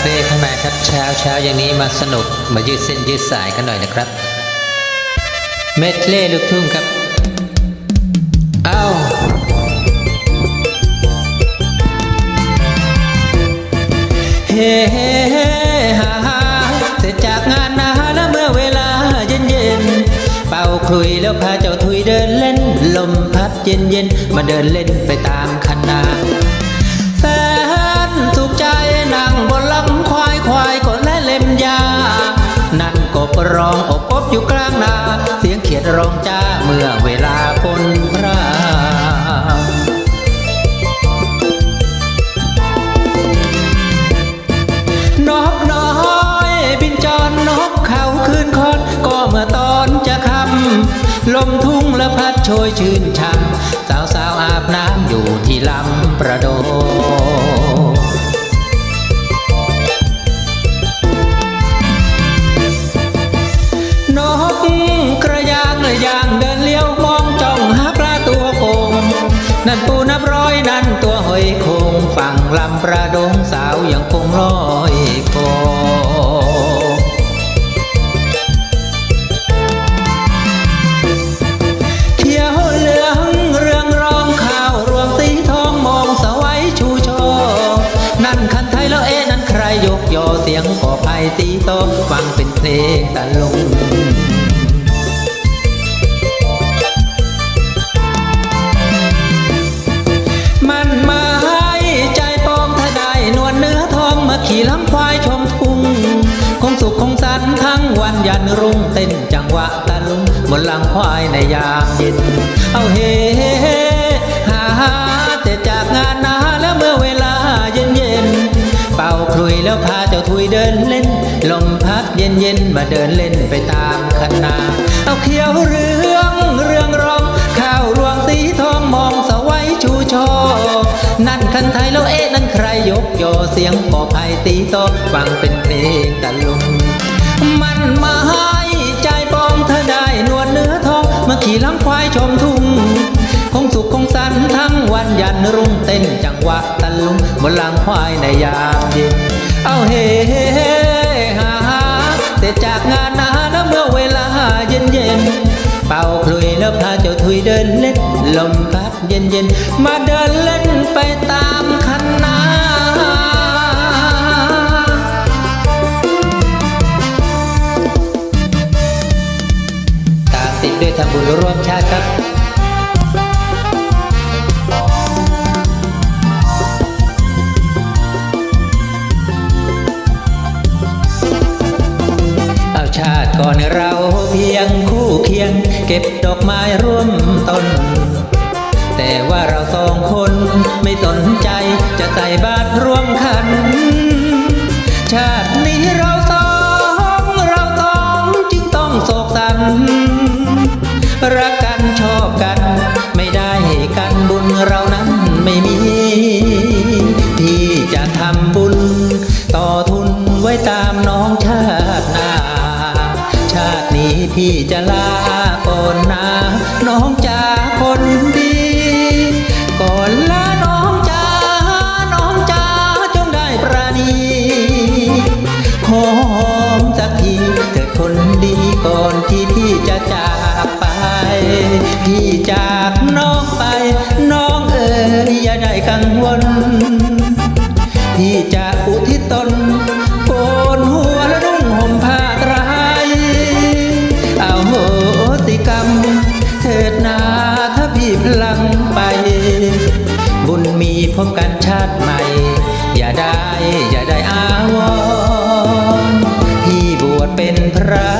เฟ่เข้ามาครับเช้าเช้าอย่างนี้มาสนุกมายืดเส้นยืดสายกันหน่อยนะครับ เมดเล่ลูกทุ่งครับเอ้าเฮ้ฮ่าฮ่าเสร็จจากงานนาแล้วเมื่อเวลาเย็นเย็นเป่าคลุยแล้วพาเจ้าทุยเดินเล่น ลมพัดเย็นเย็นมาเดินเล่นไปตาม ร้องอบอบอยู่กลางนา เสียงเขียดร้องจ้าเมื่อเวลาฝนพรามนกน้อยบินจรนกเขาคืนคอนก็เมื่อตอนจะคำลมทุ่งและพัดโชยชื่นช่ำสาวสาวอาบน้ำอยู่ที่ลำประโด ลำประดงสาวยังคงลอยคงเขียวเหลืองเรืองรองข้าวรวงสีทองมองสวัยชูชว์นั่นคันไทยแล้วเอ๊ะนั่นใครยกยอเสียงก่อไผ่ตีโตฟังเป็นเพลงตะลุง ขี่ลำควายชมทุ่งคงสุขคงสันทั้งวันยันรุ่งเต้นจังหวะตะลุงบนหลังควายในยามเย็น เอาเฮเฮเฮาแต่จากงานนาแล้วเมื่อเวลาเย็นเย็นเป่าคลุยแล้วพาเจ้าทุยเดินเล่น ลมพัดเย็นเย็นมาเดินเล่นไปตาม โยเสียงกอไผ่ตีโตฟังเป็นเพลงตะลุงมันมาให้ใจปองเธอได้นวลเนื้อทองมาขี่ลำควายชมทุ่งคงสุขคงสันทั้งวันยันรุ่งเต้นจังหวะตะลุงบนหลังควายในยามเย็นเอาเฮเฮเฮฮาฮาเสร็จจากงานนาแล้วเมื่อเวลาเย็นเย็นเป่าคลุยแล้วพาเจ้าทุยเดินเล่นลมพัดเย็นเย็นมาเดินเล่นไปตามคัน ด้วยทำบุญร่วมชาติครับเอาชาติก่อนเราเพียงคู่เคียง เก็บดอกไม้ร่วมต้น แต่ว่าเราสองคนไม่สนใจจะใส่บาตรร่วมขัน พี่จะลาก่อนนะน้องจ้าคนดี ก่อนลาน้องจ้าน้องจ้าจงได้ประนีขอหอมสักทีเถิดคนดีก่อนที่พี่จะจากไป พี่จากน้องไป น้องเอ๋ยอย่าได้กังวล พี่จะ กันชาติใหม่ อย่าได้อย่าได้อาวรพี่บวชเป็นพระ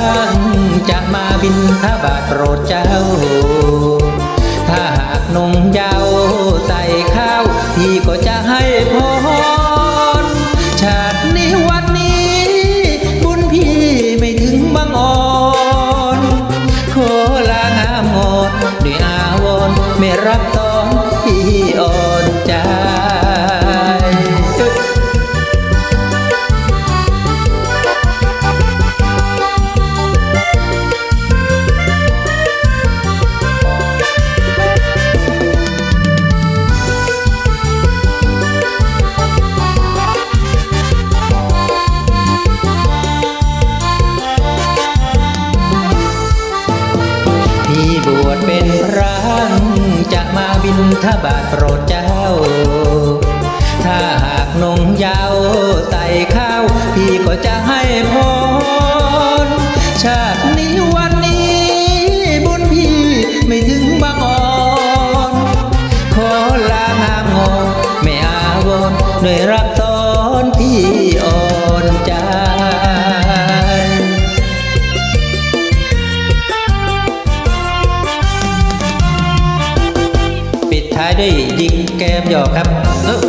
จะมาบินทบาทโปรดเจ้า ถ้าหากนงเยาวใส่ข้าว พี่ก็จะให้พรชาตินี้วันนี้ บุญพี่ไม่ถึงบางอ่อนขอลางามงดด้วยอาวรไม่รับตอนพี่อ่อนใจ ถ้าบาทโปรดเจ้า ถ้าหากนงยาวใส่ข้าว พี่ก็จะให้พรชา ด้วยยิงแกมหยอกครับ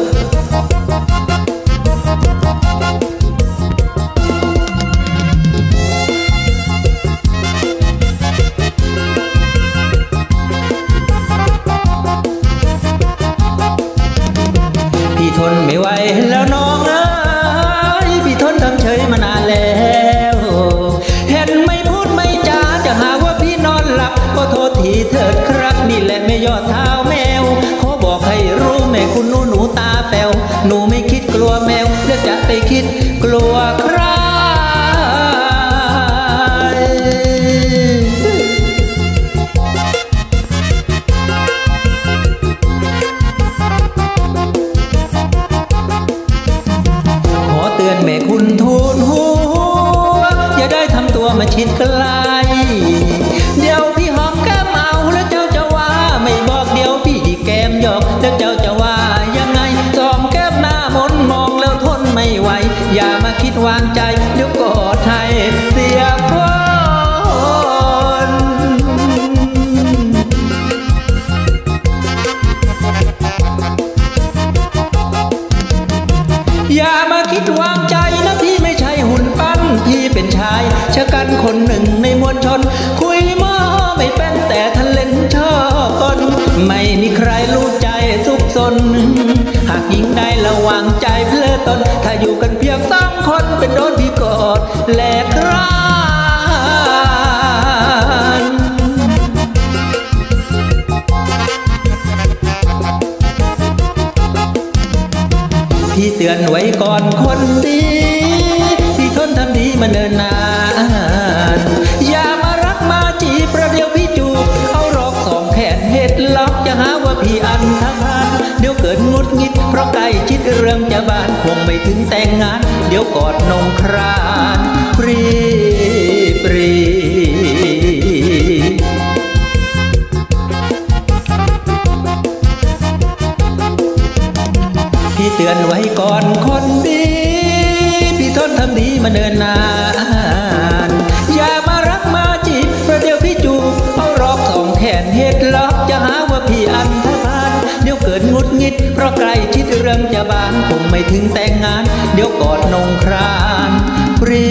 อนหลับก็โทษทีเถิดครับนี่แหละไม่ยอดเท้าแมว ขอบอกให้รู้แม่คุณหนูหนูตาแป๋วหนูไม่คิดกลัวแมวแล้วจะไปคิดกลัวครับ ไม่มีใครรู้ใจสุขสน หากหญิงใดระวังใจเพลิดตน ถ้าอยู่กันเพียงสองคนเป็นโดนพี่กอดแลกรานพี่เตือนไว้ก่อนคนดี ที่ทนทำดีมาเนินนาน ที่อันทพานเดี๋ยวเกิดงุดงิด เพราะใกล้ชิดเรื่องจะบานคงไม่ถึงแต่งงาน เดี๋ยวกอดนงครานปรีปรีพี่เตือนไว้ก่อนคนดี พี่ทนทำดีมาเดินหน้า จะหาว่าพี่อันธพาลเดี๋ยวเกิดงุดงิด เพราะใกล้ชิดเรื่องจะบานคงไม่ถึงแต่งงาน เดี๋ยวกอดนงครานปรี